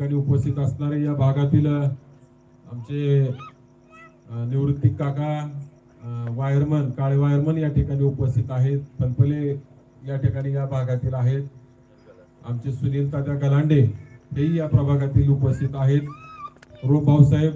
ठिकाणी उपस्थित असणारे या भागातील आमचे निवृत्ती काका वायरमन काळे वायरमन या ठिकाणी उपस्थित आहेत. पनपले या ठिकाणी या भागातील आहेत. आमचे सुनील तात्या गलांडे हेही या प्रभागातील उपस्थित आहेत. रो भाऊसाहेब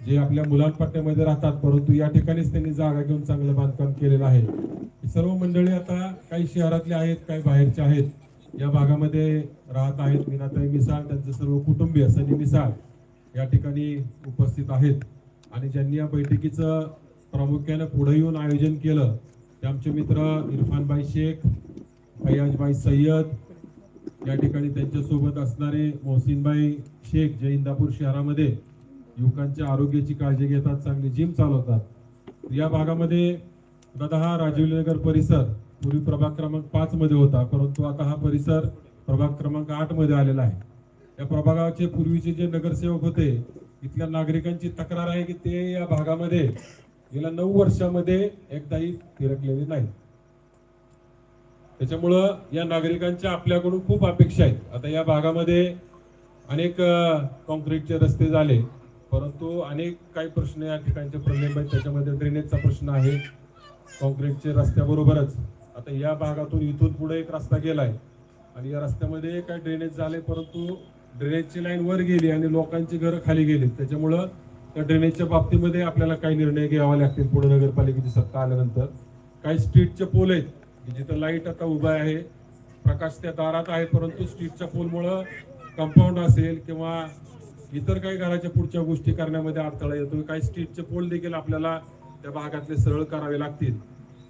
जे आपल्या मुलांपट्ट्यामध्ये राहतात परंतु या ठिकाणीच त्यांनी जागा घेऊन चांगलं बांधकाम केलेलं आहे. ही सर्व मंडळी आता काही शहरातले आहेत काही बाहेरचे आहेत. या भागामध्ये राहत आहेत मीनाताई मिसाळ त्यांचे सर्व कुटुंबीय सनी मिसाळ या ठिकाणी उपस्थित आहेत. आणि ज्यांनी या बैठकीचं प्रामुख्यानं पुढे येऊन आयोजन केलं ते आमचे मित्र इरफानबाई शेख फैयाजबाई सय्यद या ठिकाणी त्यांच्यासोबत असणारे मोहसिनबाई शेख जे इंदापूर शहरामध्ये युवकांच्या आरोग्याची काळजी घेतात चांगली जिम चालवतात. या भागामध्ये दादा हा राजीवनगर परिसर पूर्वी प्रभाग क्रमांक पाच मध्ये होता परंतु आता हा परिसर प्रभाग क्रमांक आठमध्ये आलेला आहे. या प्रभागाचे पूर्वीचे जे नगरसेवक होते इथल्या नागरिकांची तक्रार आहे की ते या भागामध्ये गेल्या नऊ वर्षामध्ये एकदाही फिरकलेले नाही त्याच्यामुळं या नागरिकांच्या आपल्याकडून खूप अपेक्षा आहेत. आता या भागामध्ये अनेक कॉन्क्रीटचे रस्ते झाले परंतु अनेक काही प्रश्न या ठिकाणचे प्रॉब्लेम आहेत. त्याच्यामध्ये ड्रेनेजचा प्रश्न आहे. कॉन्क्रीटचे रस्त्याबरोबरच आता या भागातून इथून पुढे एक रस्ता गेलाय. आणि या रस्त्यामध्ये काय ड्रेनेज झाले परंतु ड्रेनेजची लाईन वर गेली आणि लोकांची घरं खाली गेली. त्याच्यामुळं त्या ड्रेनेजच्या बाबतीमध्ये आपल्याला काही निर्णय घ्यावा लागतील. पुढे नगरपालिकेची सत्ता आल्यानंतर. काही स्ट्रीटचे पोल आहेत की जिथं लाइट आता उभा आहे. प्रकाश त्या दारात आहे परंतु स्ट्रीटच्या पोलमुळं कंपाऊंड असेल किंवा इतर काही घराच्या पुढच्या गोष्टी करण्यामध्ये अडथळा येतो काही स्ट्रीटचे पोल देखील आपल्याला त्या भागातले सरळ करावे लागतील.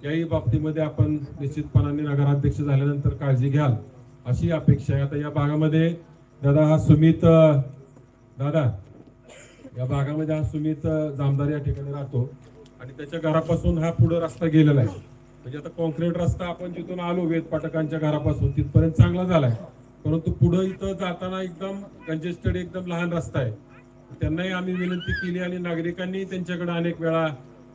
याही बाबतीमध्ये आपण निश्चितपणाने नगराध्यक्ष झाल्यानंतर काळजी घ्याल अशी अपेक्षा आहे. आता या भागामध्ये दादा हा सुमित दादा या भागामध्ये हा सुमित जामदार या ठिकाणी राहतो आणि त्याच्या घरापासून हा पुढं रस्ता गेलेला आहे. म्हणजे आता कॉन्क्रीट रस्ता आपण जिथून आलो वेद पाठकांच्या घरापासून तिथपर्यंत चांगला झालाय. परंतु पुढं इथं जाताना एकदम कंजेस्टेड एकदम लहान रस्ता आहे. त्यांनाही आम्ही विनंती केली आणि नागरिकांनी त्यांच्याकडे अनेक वेळा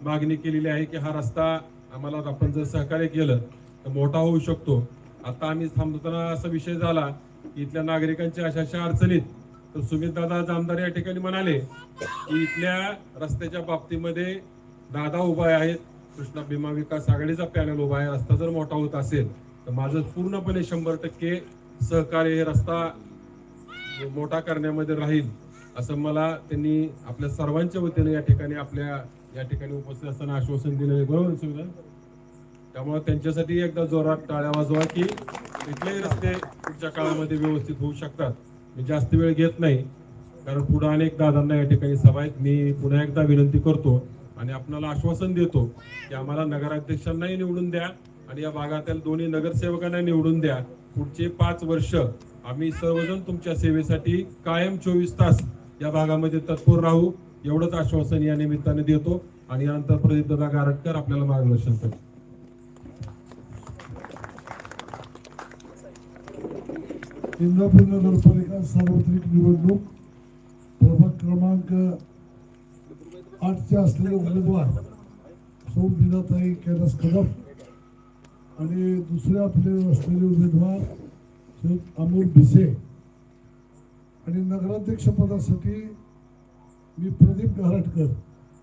मागणी केलेली आहे की हा रस्ता आम्हाला आपण जर सहकार्य केलं तर मोठा होऊ शकतो. आता आम्ही थांबताना असा विषय झाला की इथल्या नागरिकांच्या अशा अशा अडचणीत तर सुमित दादा जामदार या ठिकाणी म्हणाले की इथल्या रस्त्याच्या बाबतीमध्ये दादा उभा आहेत. कृष्णा भीमा विकास आघाडीचा पॅनल उभा आहे. रस्ता जर मोठा होत असेल तर माझं पूर्णपणे शंभर टक्के सहकार्य हे रस्ता मोठा करण्यामध्ये राहील असं मला त्यांनी आपल्या सर्वांच्या वतीने या ठिकाणी आपल्या या ठिकाणी उपस्थित असताना आश्वासन दिलेलं बरोबर सुविधा त्यामुळे त्यांच्यासाठी एकदा जोरात टाळ्या वाजवा की तिथलेही रस्ते पुढच्या काळामध्ये व्यवस्थित होऊ शकतात. मी जास्त वेळ घेत नाही कारण पुढे अनेक दादांना या ठिकाणी सभा आहेत मी पुन्हा एकदा विनंती करतो आणि आपणाला आश्वासन देतो की आम्हाला नगराध्यक्षांनाही निवडून द्या आणि या भागातील दोन्ही नगरसेवकांना निवडून द्या. पुढचे पाच वर्ष आम्ही सर्वजण तुमच्या सेवेसाठी कायम चोवीस तास या भागामध्ये तत्पर राहू. एवढंच आश्वासन या निमित्ताने देतो आणि यानंतर प्रदीप दादा गारटकर आपल्याला मार्गदर्शन करतो इंदापूर नगरपालिका सार्वत्रिक निवडणूक प्रभाग क्रमांक आठचे असलेले उमेदवार सौ बिनाताई कैलास कदम आणि दुसरे आपले असलेले उमेदवार अमोल भिसे. आणि नगराध्यक्षपदासाठी मी प्रदीप गहाटकर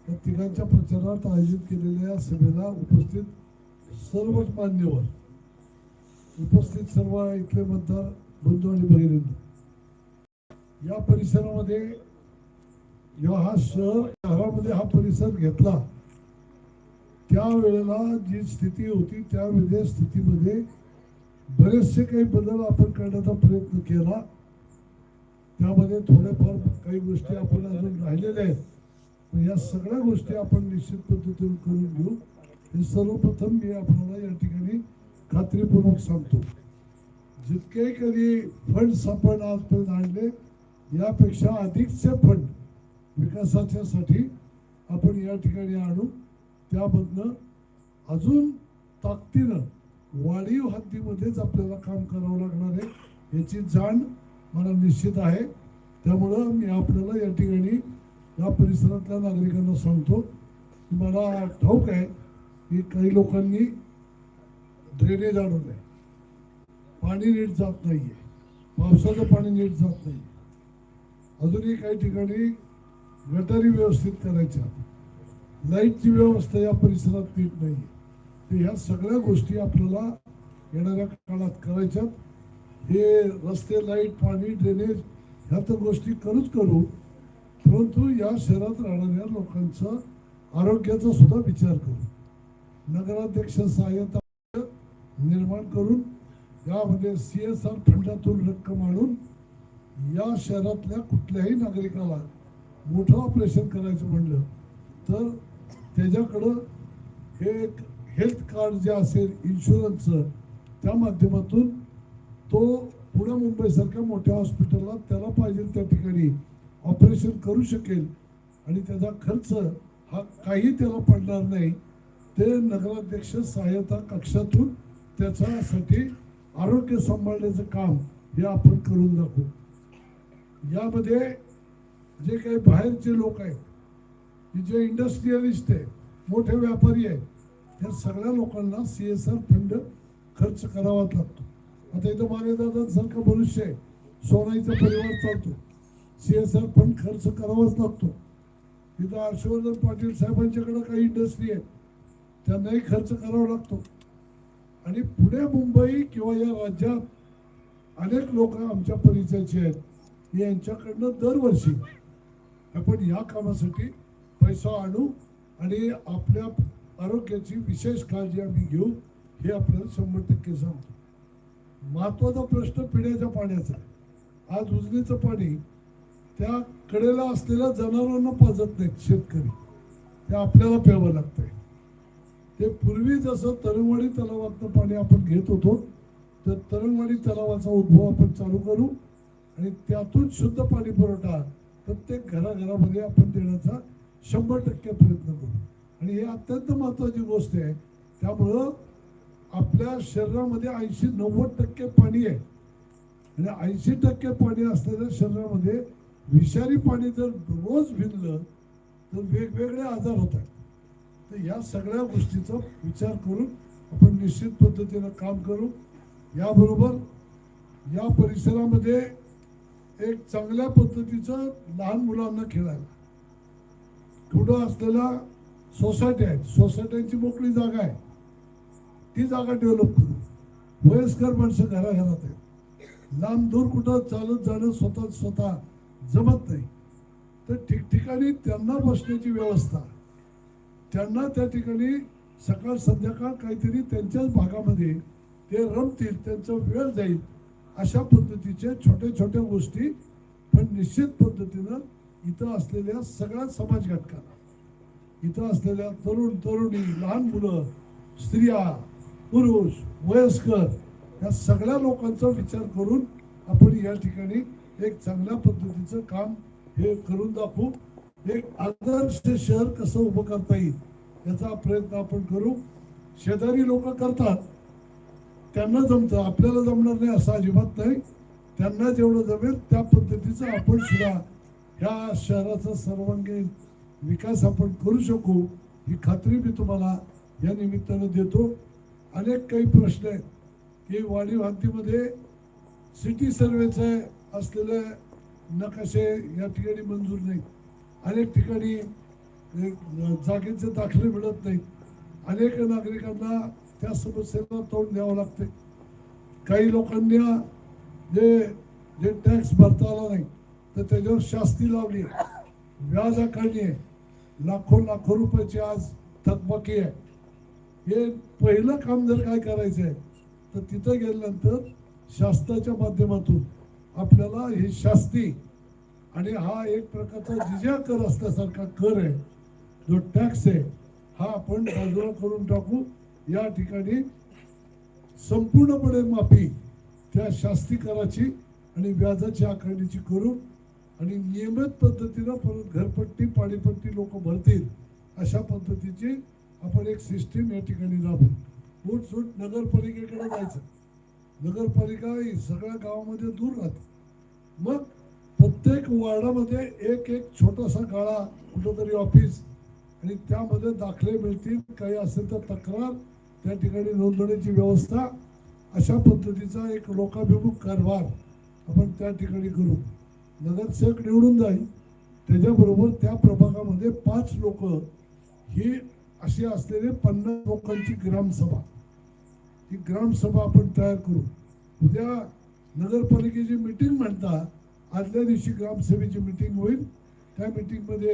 या तिघांच्या प्रचारात आयोजित केलेल्या या सभेला उपस्थित सर्वच मान्यवर उपस्थित सर्व इथले मतदार बंधू आणि भगिनींनो या परिसरामध्ये जेव्हा हा शहर शहरामध्ये हा परिसर घेतला त्यावेळेला जी स्थिती होती त्यावेळेस स्थितीमध्ये बरेचसे काही बदल आपण करण्याचा प्रयत्न केला. त्यामध्ये थोडेफार काही गोष्टी आपण अजून राहिलेल्या आहेत. पण या सगळ्या गोष्टी आपण निश्चित पद्धतीने करून घेऊ. हे सर्वप्रथम मी आपल्याला या ठिकाणी खात्रीपूर्वक सांगतो. जितके कधी फंड आपण आजपर्यंत आणले यापेक्षा अधिकचे फंड विकासाच्यासाठी आपण या ठिकाणी आणू. त्यामधनं अजून ताकदीनं वाढीव हद्दीमध्येच आपल्याला काम करावं लागणार आहे. याची जाण मला निश्चित आहे. त्यामुळं मी आपल्याला या ठिकाणी या परिसरातल्या नागरिकांना सांगतो की मला ठाऊक आहे की काही लोकांनी ड्रेनेज आणून आहे पाणी नीट जात नाही आहे पावसाचं पाणी नीट जात नाही अजूनही काही ठिकाणी गटारी व्यवस्थित करायच्या लाईटची व्यवस्था या परिसरात नीट नाही तर ह्या सगळ्या गोष्टी आपल्याला येणाऱ्या काळात करायच्यात. हे रस्ते लाइट पाणी ड्रेनेज ह्या तर गोष्टी करूच करू. परंतु या शहरात राहणाऱ्या लोकांचा आरोग्याचा सुद्धा विचार करू. नगराध्यक्ष सहाय्यता निर्माण करून यामध्ये सी एस आर फंडातून रक्कम आणून या शहरातल्या कुठल्याही नागरिकाला मोठं ऑपरेशन करायचं म्हणलं तर त्याच्याकडं हे हेल्थ कार्ड जे असेल इन्शुरन्सचं त्या माध्यमातून तो पुणे मुंबईसारख्या मोठ्या हॉस्पिटलला त्याला पाहिजे त्या ठिकाणी ऑपरेशन करू शकेल आणि त्याचा खर्च हा काही त्याला पडणार नाही ते नगराध्यक्ष सहाय्यता कक्षातून त्याच्यासाठी आरोग्य सांभाळण्याचं काम हे आपण करून दाखवू. यामध्ये जे काही बाहेरचे लोक आहेत की जे इंडस्ट्रियलिस्ट आहे मोठे व्यापारी आहेत या सगळ्या लोकांना सी एस आर फंड खर्च करावाच लागतो. आता इथं मानेदादांसारखं मनुष्य आहे. सोनाईचा परिवार चालतो. सी एस आर फंड खर्च करावाच लागतो. इथं हर्षवर्धन पाटील साहेबांच्याकडं काही इंडस्ट्री आहेत. त्यांनाही खर्च करावा लागतो. आणि पुणे मुंबई किंवा या राज्यात अनेक लोक आमच्या परिचयाचे आहेत. यांच्याकडनं दरवर्षी आपण या कामासाठी पैसा आणू आणि आपल्या आरोग्याची विशेष काळजी आम्ही घेऊ हे आपल्याला शंभर टक्के सांगतो. महत्त्वाचा प्रश्न पिण्याच्या पाण्याचा आहे. आज उजनीचं पाणी त्या कडेला असलेल्या जनावरांना पाजत नाहीत शेतकरी. ते आपल्याला प्यावं लागतंय. ते पूर्वी जसं तरुणवाडी तलावातनं पाणी आपण घेत होतो तर तरुणवाडी तलावाचा उद्भव आपण चालू करू आणि त्यातून शुद्ध पाणी पुरवठा प्रत्येक घराघरामध्ये आपण देण्याचा शंभर टक्के प्रयत्न करू. आणि हे अत्यंत महत्वाची गोष्ट आहे. त्यामुळं आपल्या शरीरामध्ये ऐंशी नव्वद टक्के पाणी आहे. आणि ऐंशी टक्के पाणी असलेल्या शरीरामध्ये विषारी पाणी जर रोज भिनलं तर वेगवेगळे आजार होतात तर या सगळ्या गोष्टीचा विचार करून आपण निश्चित पद्धतीनं काम करू. याबरोबर या परिसरामध्ये एक चांगल्या पद्धतीचं लहान मुलांना खेळायला. कुठं असलेल्या सोसायटी आहेत. सोसायट्यांची मोकळी जागा आहे. ती जागा डेव्हलप करू. वयस्कर माणसं घराघरात आहेत. लांब दूर कुठं चालत जाणं स्वतः स्वतः जमत नाही. तर ठिकठिकाणी त्यांना बसण्याची व्यवस्था. त्यांना त्या ठिकाणी सकाळ संध्याकाळ काहीतरी त्यांच्याच भागामध्ये ते रमतील त्यांचा वेळ जाईल अशा पद्धतीच्या छोट्या छोट्या गोष्टी पण निश्चित पद्धतीनं इथं असलेल्या सगळ्या समाज घटकांना इथं असलेल्या तरुण तरुणी लहान मुलं स्त्रिया पुरुष वयस्कर या सगळ्या लोकांचा विचार करून आपण या ठिकाणी एक चांगल्या पद्धतीचं काम हे करून दाखवू. एक आदर्श शहर कसं उभं करता येईल याचा प्रयत्न आपण करू. शेजारी लोक करतात. त्यांना जमतं. आपल्याला जमणार नाही असं अजिबात नाही. त्यांना जेवढं जमेल त्या पद्धतीचं आपण सुद्धा ह्या शहराचा सर्वांगीण विकास आपण करू शकू ही खात्री मी तुम्हाला या निमित्तानं देतो. अनेक काही प्रश्न आहेत. की वाढीव हद्दीमध्ये सिटी सर्वेचे असलेले नकाशे या ठिकाणी मंजूर नाहीत. अनेक ठिकाणी जागेचे दाखले मिळत नाहीत. अनेक नागरिकांना त्या समस्येला तोंड द्यावं लागते. काही लोकांना जे जे टॅक्स भरता आला नाही तर त्याच्यावर शास्ती लावली आहे. व्याज आकारणी आहे. लाखो लाखो रुपयाची आज थकबाकी आहे. हे पहिलं काम जर काय करायचं आहे तर तिथं गेल्यानंतर शास्त्राच्या माध्यमातून आपल्याला हे शास्ती आणि हा एक प्रकारचा जिजा कर असल्यासारखा कर आहे जो टॅक्स आहे हा आपण बाजूला करून टाकू. या ठिकाणी संपूर्णपणे माफी त्या शास्ती कराची आणि व्याजाची आकारणीची करू आणि नियमित पद्धतीनं परत घरपट्टी पाणीपट्टी लोक भरतील अशा पद्धतीची आपण एक सिस्टीम या ठिकाणी राबवू सूट नगरपालिकेकडे जायचं. नगरपालिका ही सगळ्या गावामध्ये दूर राहते. मग प्रत्येक वार्डामध्ये एक एक छोटासा गाळा कुठंतरी ऑफिस आणि त्यामध्ये दाखले मिळतील काही असेल तर तक्रार त्या ठिकाणी नोंदणीची व्यवस्था अशा पद्धतीचा एक लोकाभिमुख कारभार आपण त्या ठिकाणी करू. नगरसेवक निवडून जाईल. त्याच्याबरोबर त्या प्रभागामध्ये पाच लोक ही अशी असलेले पन्नास लोकांची ग्रामसभा. ही ग्रामसभा आपण तयार करू. उद्या नगरपालिकेची मिटिंग म्हणता आदल्या दिवशी ग्रामसभेची मिटिंग होईल. त्या मिटिंगमध्ये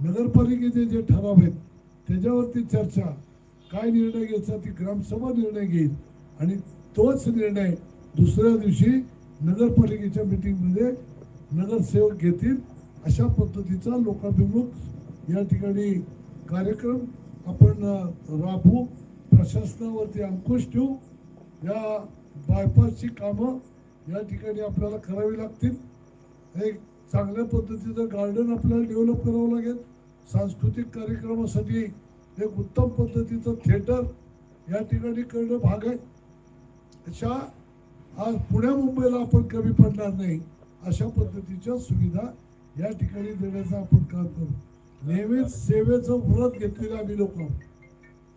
नगरपालिकेचे जे ठराव आहेत त्याच्यावरती चर्चा. काय निर्णय घ्यायचा ती ग्रामसभा निर्णय घेईल. आणि तोच निर्णय दुसऱ्या दिवशी नगरपालिकेच्या मिटिंगमध्ये नगरसेवक घेतील. अशा पद्धतीचा लोकाभिमुख या ठिकाणी कार्यक्रम आपण राबू प्रशासनावरती अंकुश ठेवू. या बायपासची कामं या ठिकाणी आपल्याला करावी लागतील. एक चांगल्या पद्धतीचं गार्डन आपल्याला डेव्हलप करावं लागेल. सांस्कृतिक कार्यक्रमासाठी एक उत्तम पद्धतीचं थिएटर या ठिकाणी करणं भाग आहे. अशा आज पुण्या मुंबईला आपण कमी पडणार नाही अशा पद्धतीच्या सुविधा या ठिकाणी देण्याचं आपण काम करू. नेहमीच सेवेचं व्रत घेतलेलं आम्ही लोक.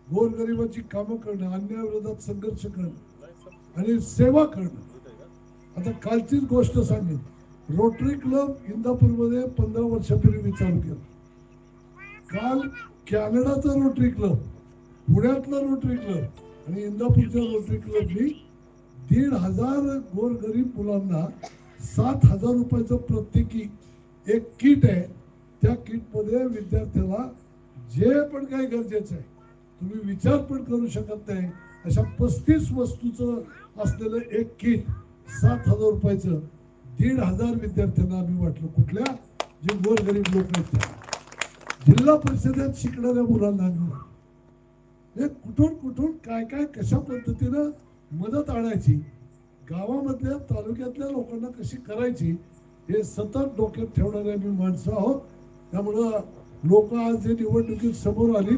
गोरगरिबाची कामं करणं अन्यायाविरोधात संघर्ष करणं आणि सेवा करणं. आता कालचीच गोष्ट सांगेन. रोटरी क्लब इंदापूरमध्ये पंधरा वर्षापूर्वी चालू केलं. काल कॅनडाचा रोटरी क्लब पुण्यातला रोटरी क्लब आणि इंदापूरच्या रोटरी क्लबनी दीड हजार गोरगरीब मुलांना सात हजार रुपयाचं प्रत्येकी एक किट आहे. त्या किटमध्ये विद्यार्थ्याला जे पण काही गरजेचं आहे तुम्ही विचार पण करू शकत नाही. अशा पस्तीस वस्तूचं असलेलं एक किट सात हजार रुपयाचं दीड हजार विद्यार्थ्यांना आम्ही वाटलं कुठल्या? जे गोरगरीब लोक आहेत जिल्हा परिषदेत शिकणाऱ्या मुलांना आम्ही हे कुठून कुठून काय काय कशा पद्धतीनं मदत आणायची गावामधल्या तालुक्यातल्या लोकांना कशी करायची हे सतत डोक्यात ठेवणारे आम्ही माणसं आहोत. त्यामुळं लोक आज जे निवडणुकीत समोर आली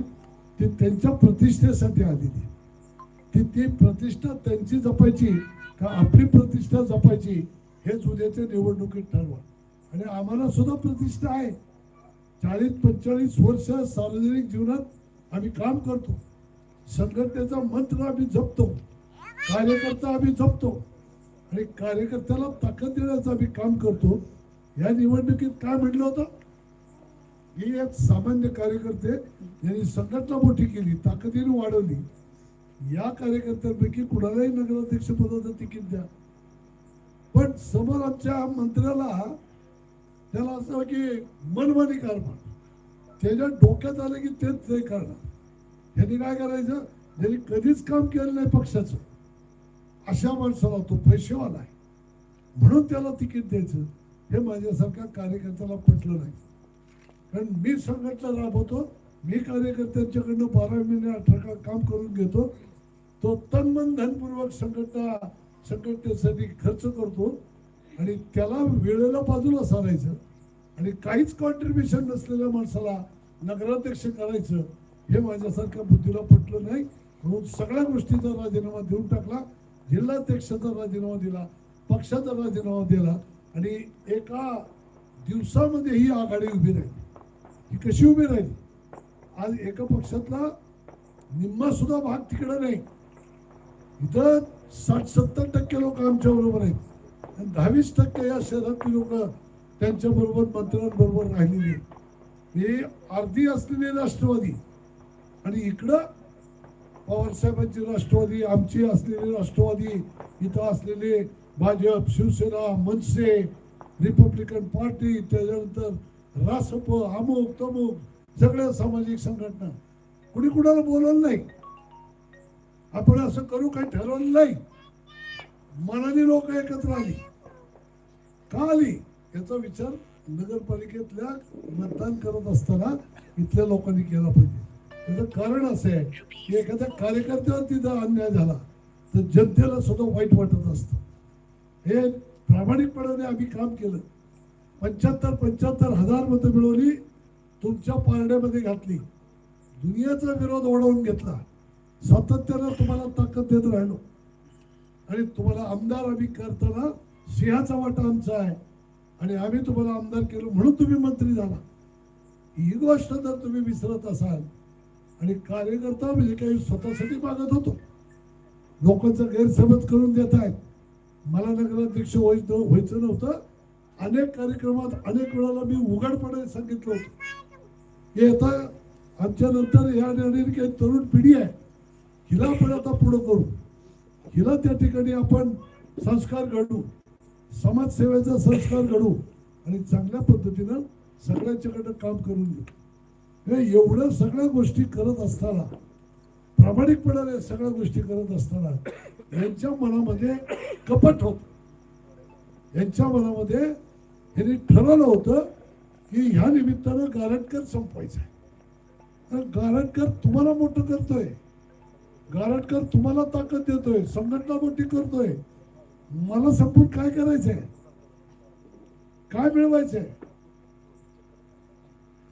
ती त्यांच्या प्रतिष्ठेसाठी आलेली ती ती प्रतिष्ठा त्यांची जपायची का आपली प्रतिष्ठा जपायची हेच उद्याच्या निवडणुकीत ठरवा. आणि आम्हाला सुद्धा प्रतिष्ठा आहे. चाळीस पंचेचाळीस वर्ष सार्वजनिक जीवनात आम्ही काम करतो. संघटनेचा मंत्र आम्ही जपतो. कार्यकर्ता आम्ही जपतो. आणि कार्यकर्त्याला ताकद देण्याचं आम्ही काम करतो. या निवडणुकीत काय म्हटलं होतं? ही एक सामान्य कार्यकर्ते यांनी संघटना मोठी केली ताकदीने वाढवली. या कार्यकर्त्यांपैकी कुणालाही नगराध्यक्ष पदाचं तिकीट द्या. पण समोर आमच्या मंत्र्याला त्याला असं की मनमानी कारभार त्याच्या डोक्यात आलं की तेच ते करणार. यांनी काय करायचं? ज्यांनी कधीच काम केलं नाही पक्षाचं. अशा माणसाला तो पैसेवाला आहे. म्हणून त्याला तिकीट द्यायचं. हे माझ्यासारख्या कार्यकर्त्याला पटलं नाही. कारण मी संघटना राबवतो मी कार्यकर्त्यांच्याकडनं बारा महिने अठरा काम करून घेतो. तो तन्मन धनपूर्वक संघटना संघटनेसाठी खर्च करतो आणि त्याला वेळेला बाजूला सारायचं आणि काहीच कॉन्ट्रीब्युशन नसलेल्या माणसाला नगराध्यक्ष करायचं हे माझ्यासारख्या बुद्धीला पटलं नाही. म्हणून सगळ्या गोष्टीचा राजीनामा देऊन टाकला. जिल्हाध्यक्षाचा राजीनामा दिला पक्षाचा राजीनामा दिला आणि एका दिवसामध्ये ही आघाडी उभी राहिली. ही कशी उभी राहिली? आज एका पक्षातला निम्मा सुद्धा भाग तिकडे नाही. इथं साठ सत्तर टक्के लोक आमच्या बरोबर आहेत. आणि दहावीस टक्के या शहरातली लोक त्यांच्या बरोबर मंत्र्यांबरोबर राहिलेली आहेत. हे अर्धी असलेले राष्ट्रवादी आणि इकडं पवारसाहेबांची राष्ट्रवादी आमची असलेली राष्ट्रवादी इथं असलेले भाजप शिवसेना मनसे रिपब्लिकन पार्टी त्याच्यानंतर रासप अमुक तमुक सगळ्या सामाजिक संघटना. कुणी कुणाला बोलवलं नाही. आपण असं करू काही ठरवलं नाही. मनाने लोक एकत्र आली. का आली? याचा विचार नगरपालिकेतल्या मतदान करत असताना इथल्या लोकांनी केला पाहिजे. त्याचं कारण असं आहे की एखाद्या कार्यकर्त्यावर तिथं अन्याय झाला तर जनतेला सुद्धा वाईट वाटत असतं. हे प्रामाणिकपणाने आम्ही काम केलं. पंच्याहत्तर पंच्याहत्तर हजार मतं मिळवली तुमच्या पारड्यामध्ये घातली. दुनियाचा विरोध ओढवून घेतला. सातत्यानं तुम्हाला ताकद देत राहिलो. आणि तुम्हाला आमदार आम्ही करताना सिंहाचा वाटा आमचा आहे. आणि आम्ही तुम्हाला आमदार केलो म्हणून तुम्ही मंत्री झाला. ही गोष्ट जर तुम्ही विसरत असाल आणि कार्यकर्ता म्हणजे काही स्वतःसाठी मागत होतो. लोकांचा गैरसमज करून देत आहेत. मला नगराध्यक्ष व्हायचं व्हायचं नव्हतं. अनेक कार्यक्रमात अनेक वेळाला मी उघडपणे सांगितलं होतं. हे आता आमच्या नंतर या निर्णयाने काही तरुण पिढी आहे. हिला आपण आता पुढं करू. हिला त्या ठिकाणी आपण संस्कार घडू समाजसेवेचा संस्कार घडू आणि चांगल्या पद्धतीनं सगळ्यांच्याकडनं काम करून घेऊ. हे एवढं सगळ्या गोष्टी करत असताना प्रामाणिकपणाने सगळ्या गोष्टी करत असताना यांच्या मनामध्ये कपट होत. यांच्या मनामध्ये यांनी ठरवलं होतं की ह्या निमित्तानं गारटकर संपवायचा आहे. तर गारटकर तुम्हाला मोठं करतोय. गारटकर तुम्हाला ताकद देतोय. संघटना मोठी करतोय. मला संपून काय करायचंय? काय मिळवायचंय?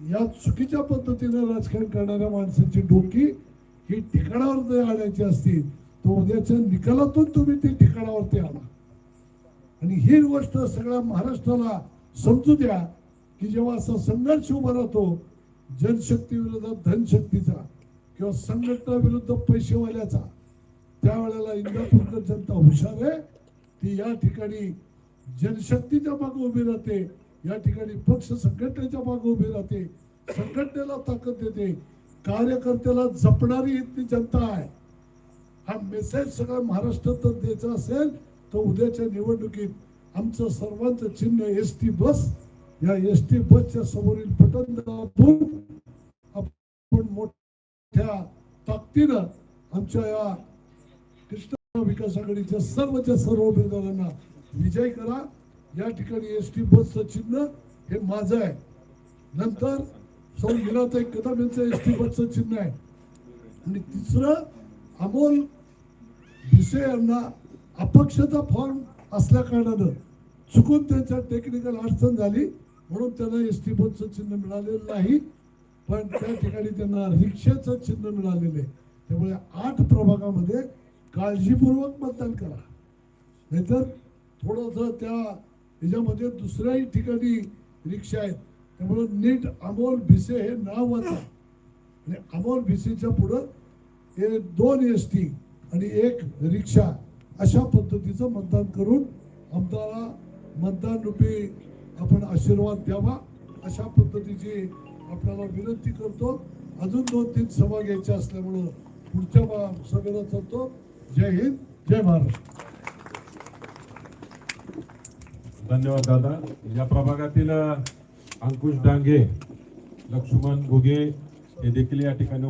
या चुकीच्या पद्धतीने राजकारण करणाऱ्या माणसांची डोकी ही ठिकाणावर जर आणायची असतील तर उद्याच्या निकालातून तुम्ही ती ठिकाणावरती आणा. आणि ही गोष्ट सगळ्या महाराष्ट्राला समजू द्या की जेव्हा असा संघर्ष उभा राहतो जनशक्ती विरोधात धनशक्तीचा किंवा संघटना विरुद्ध पैसेवाल्याचा त्यावेळेला इंदापूरकर जनता हुशार आहे. ती या ठिकाणी जनशक्तीच्या मागे उभी राहते या ठिकाणी पक्ष संघटनेच्या मागे उभी राहते संघटनेला ताकद देते कार्यकर्त्याला जपणारी इथली जनता आहे. हा मेसेज सगळ्या महाराष्ट्रात द्यायचा असेल तर उद्याच्या निवडणुकीत आमचं सर्वांचं चिन्ह एस टी बस या एस टी बसच्या समोरील बटन दाबून आपण मोठ्या ताकदीनं आमच्या या कृष्ण विकास आघाडीच्या सर्वच्या सर्व उमेदवारांना विजय करा. या ठिकाणी एस टी बसचं चिन्ह हे माझं आहे. नंतर सौ एक कदम यांचं एस टी बसचं चिन्ह आहे. आणि तिसरं अमोल भिसे यांना अपक्षता फॉर्म असल्या कारणानं चुकून त्यांच्या टेक्निकल अडचण झाली म्हणून त्यांना एस टी बसचं चिन्ह मिळालेलं नाही. पण त्या ठिकाणी त्यांना रिक्षेचं चिन्ह मिळालेलं आहे. त्यामुळे आठ प्रभागामध्ये काळजीपूर्वक मतदान करा. नाहीतर थोडंसं त्या ह्याच्यामध्ये दुसऱ्याही ठिकाणी रिक्षा आहेत. त्यामुळे नीट अमोल भिसे हे नाव वाचा. आणि अमोल भिसेच्या पुढं हे दोन एस टी आणि एक रिक्षा अशा पद्धतीचं मतदान करून आमदारा मतदान रूपी आपण आशीर्वाद द्यावा अशा पद्धतीची आपल्याला विनंती करतो. अजून दोन तीन सभा घ्यायच्या असल्यामुळं पुढच्या सभेला चालतो. जय हिंद जय महाराष्ट्र. धन्यवाद दादा. या प्रभागातील अंकुश डांगे लक्ष्मण घुगे हे देखील या ठिकाणी